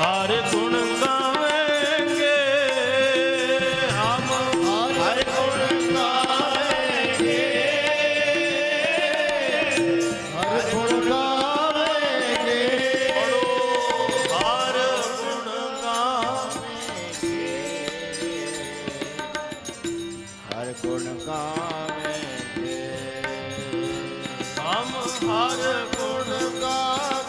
ਹਰ ਗੁਣ ਗਾਵੇਂਗੇ। ਹਮ ਹਰ ਗੁਣ ਗਾਵੇਂਗੇ। ਹਰ ਗੁਣ ਗਾਵੇਂਗੇ। ਬੋਲੋ ਹਰ ਗੁਣ ਗਾਵੇਂਗੇ। ਹਰ ਗੁਣ ਗਾਵੇਂਗੇ। ਹਮ ਹਰ ਗੁਣ ਗਾਵੇਂਗੇ।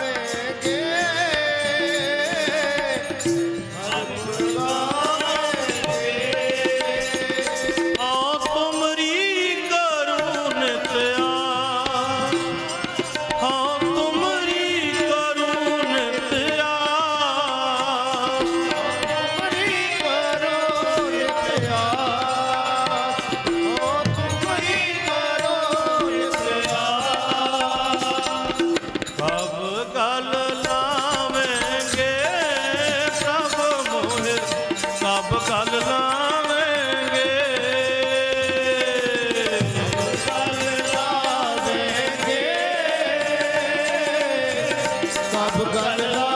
ਸਭ ਗੱਲ ਦਾ